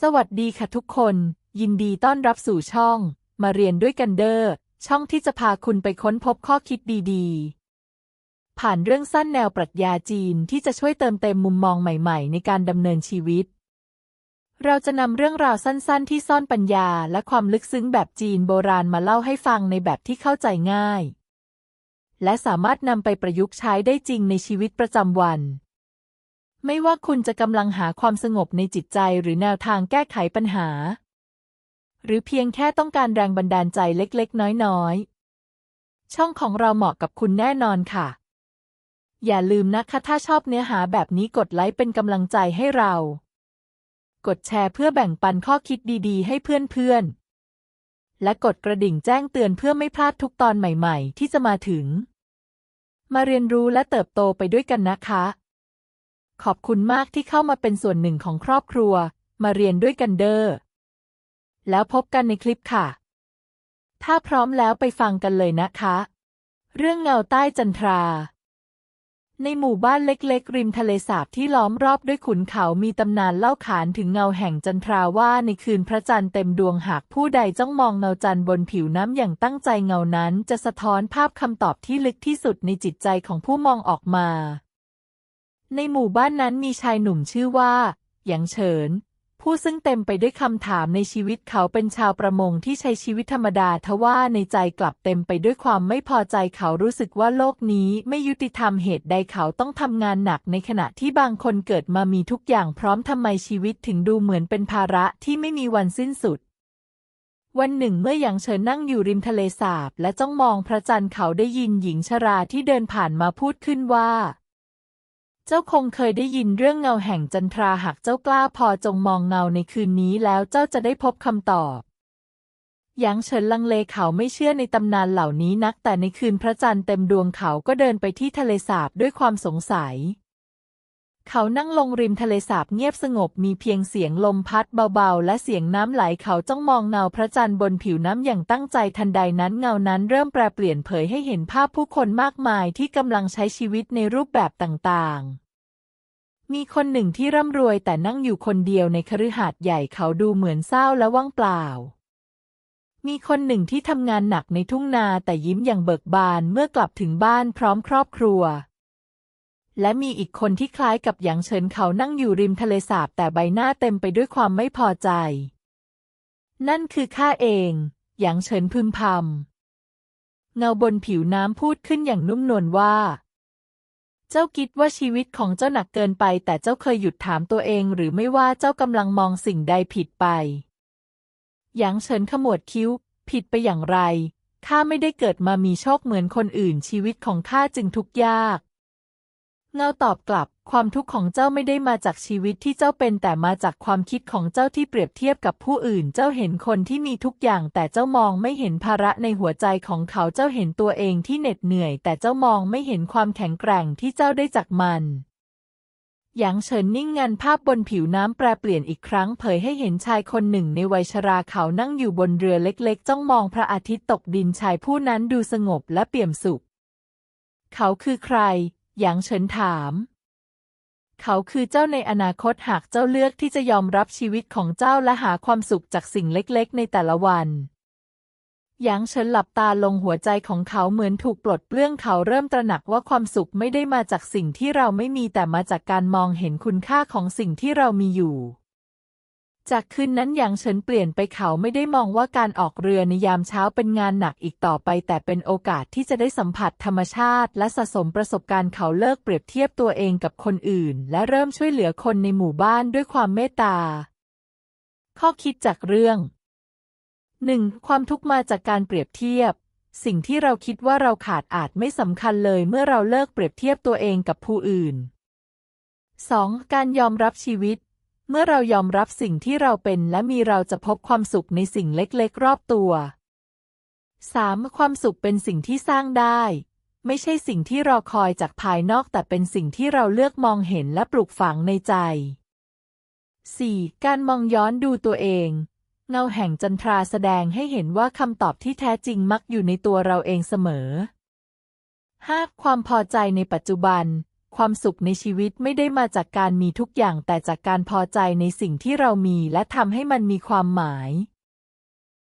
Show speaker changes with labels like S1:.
S1: สวัสดีค่ะทุกคน ยินดีต้อนรับสู่ช่อง มาเรียนด้วยกันเดอ้อช่องที่จะพาคุณไปค้นพบข้อคิดดีๆ ผ่านเรื่องสั้นแนวปรัชญาจีนที่จะช่วยเติมเต็มมุมมองใหม่ๆ ในการดำเนินชีวิต เราจะนำเรื่องราวสั้นๆ ที่ซ่อนปัญญาและความลึกซึ้งแบบจีนโบราณมาเล่าให้ฟังในแบบที่เข้าใจง่าย และสามารถนำไปประยุกต์ใช้ได้จริงในชีวิตประจำวัน ไม่ว่าคุณจะกำลังหาความสงบในจิตใจหรือแนวทางแก้ไขปัญหา หรือเพียงแค่ต้องการแรงบันดาลใจเล็กๆ น้อยๆ ช่องของเราเหมาะกับคุณแน่นอนค่ะ อย่าลืมนะคะถ้าชอบเนื้อหาแบบนี้กดไลค์เป็นกำลังใจให้เรา กดแชร์เพื่อแบ่งปันข้อคิดดีๆ ให้เพื่อนๆ และกดกระดิ่งแจ้งเตือนเพื่อไม่พลาดทุกตอนใหม่ๆ ที่จะมาถึง มาเรียนรู้และเติบโตไปด้วยกันนะคะ ขอบคุณมากที่เข้ามาเป็นส่วนหนึ่งของครอบครัว มาเรียนด้วยกันเดอ้อ แล้วพบกันในคลิปค่ะ ถ้าพร้อมแล้วไปฟังกันเลยนะคะ เรื่องเงาใต้จันทรา ในหมู่บ้านเล็กๆ ริมทะเลสาบที่ล้อมรอบด้วยขุนเขามีตำนานเล่าขานถึงเงาแห่งจันทราว่าในคืนพระจันทร์เต็มดวงหากผู้ใดจ้องมองเงาจันทร์บนผิวน้ำอย่างตั้งใจเงานั้น จะสะท้อนภาพคำตอบที่ลึกที่สุดในจิตใจของผู้มองออกมา ในหมู่บ้านนั้นมีชายหนุ่มชื่อว่าหยางเฉิน ผู้ซึ่งเต็มไปด้วยคำถามในชีวิตเขาเป็นชาวประมงที่ใช้ชีวิตธรรมดาทว่าในใจกลับเต็มไปด้วยความไม่พอใจเขารู้สึกว่าโลกนี้ไม่ยุติธรรมเหตุใดเขาต้องทำงานหนักในขณะที่บางคนเกิดมามีทุกอย่างพร้อมทำไมชีวิตถึงดูเหมือนเป็นภาระที่ไม่มีวันสิ้นสุดวันหนึ่งเมื่อหยางเฉินนั่งอยู่ริมทะเลสาบ และจ้องมองพระจันทร์เขาได้ยินหญิงชราที่เดินผ่านมาพูดขึ้นว่า เจ้าคงเคยได้ยินเรื่องเงาแห่งจันทราหากเจ้ากล้าพอจงมองเงาในคืนนี้แล้วเจ้าจะได้พบคำตอบหยางเฉินลังเลเขาไม่เชื่อในตำนานเหล่านี้นัก แต่ในคืนพระจันทร์เต็มดวงเขาก็เดินไปที่ทะเลสาบด้วยความสงสัย เขานั่งลงริมทะเลสาบเงียบสงบมีเพียงเสียงลมพัดเบาๆ และเสียงน้ำไหลเขาจ้องมองเงาพระจันทร์บนผิวน้ำอย่างตั้งใจทันใดนั้นเงานั้นเริ่มแปรเปลี่ยนเผยให้เห็นภาพผู้คนมากมายที่กำลังใช้ชีวิตในรูปแบบต่างๆ มีคนหนึ่งที่ร่ำรวยแต่นั่งอยู่คนเดียวในคฤหาสน์ใหญ่เขาดูเหมือนเศร้าและว่างเปล่ามีคนหนึ่งที่ทำงานหนักในทุ่งนาแต่ยิ้มอย่างเบิกบานเมื่อกลับถึงบ้านพร้อมครอบครัว และมีอีกคนที่คล้ายกับหยางเฉินเขานั่งอยู่ริมทะเลสาบแต่ใบหน้าเต็มไปด้วยความไม่พอใจ นั่นคือข้าเอง หยางเฉินพึมพำ เงาบนผิวน้ำพูดขึ้นอย่างนุ่มนวลว่า เจ้าคิดว่าชีวิตของเจ้าหนักเกินไป แต่เจ้าเคยหยุดถามตัวเองหรือไม่ว่าเจ้ากำลังมองสิ่งใดผิดไป หยางเฉินขมวดคิ้ว ผิดไปอย่างไรข้าไม่ได้เกิดมามีโชคเหมือนคนอื่นชีวิตของข้าจึงทุกข์ยาก เงาตอบกลับ ความทุกข์ของเจ้าไม่ได้มาจากชีวิตที่เจ้าเป็นแต่มาจากความคิดของเจ้าที่เปรียบเทียบกับผู้อื่น เจ้าเห็นคนที่มีทุกอย่าง แต่เจ้ามองไม่เห็นภาระในหัวใจของเขาเจ้าเห็นตัวเองที่เหน็ดเหนื่อย แต่เจ้ามองไม่เห็นความแข็งแกร่งที่เจ้าได้จากมันหยางเฉินนิ่งงันภาพบนผิวน้ำแปรเปลี่ยนอีกครั้ง เผยให้เห็นชายคนหนึ่งในวัยชราเขานั่งอยู่บนเรือเล็กๆ จ้องมองพระอาทิตย์ตกดินชายผู้นั้นดูสงบและเปี่ยมสุข เขาคือใคร หยางเฉินถาม เขาคือเจ้าในอนาคตหากเจ้าเลือกที่จะยอมรับชีวิตของเจ้าและหาความสุขจากสิ่งเล็กๆ ในแต่ละวันหยางเฉินหลับตาลงหัวใจของเขาเหมือนถูกปลดเปลื้องเขาเริ่มตระหนักว่าความสุขไม่ได้มาจากสิ่งที่เราไม่มีแต่มาจากการมองเห็นคุณค่าของสิ่งที่เรามีอยู่ จากคืนนั้นหยางเฉินเปลี่ยนไปเขาไม่ได้มองว่าการออกเรือในยามเช้าเป็นงานหนักอีกต่อไป แต่เป็นโอกาสที่จะได้สัมผัสธรรมชาติ และสะสมประสบการณ์เขาเลิกเปรียบเทียบตัวเองกับคนอื่น และเริ่มช่วยเหลือคนในหมู่บ้านด้วยความเมตตา ข้อคิดจากเรื่องหนึ่งความทุกข์มาจากการเปรียบเทียบ สิ่งที่เราคิดว่าเราขาดอาจไม่สำคัญเลยเมื่อเราเลิกเปรียบเทียบตัวเองกับผู้อื่น 2. การยอมรับชีวิต เมื่อเรายอมรับสิ่งที่เราเป็นและมีเราจะพบความสุขในสิ่งเล็กๆ รอบตัว 3. ความสุขเป็นสิ่งที่สร้างได้ ไม่ใช่สิ่งที่รอคอยจากภายนอกแต่เป็นสิ่งที่เราเลือกมองเห็นและปลูกฝังในใจ 4. การมองย้อนดูตัวเอง เงาแห่งจันทราแสดงให้เห็นว่าคำตอบที่แท้จริงมักอยู่ในตัวเราเองเสมอ 5. ความพอใจในปัจจุบัน ความสุขในชีวิตไม่ได้มาจากการมีทุกอย่างแต่จากการพอใจในสิ่งที่เรามีและทำให้มันมีความหมาย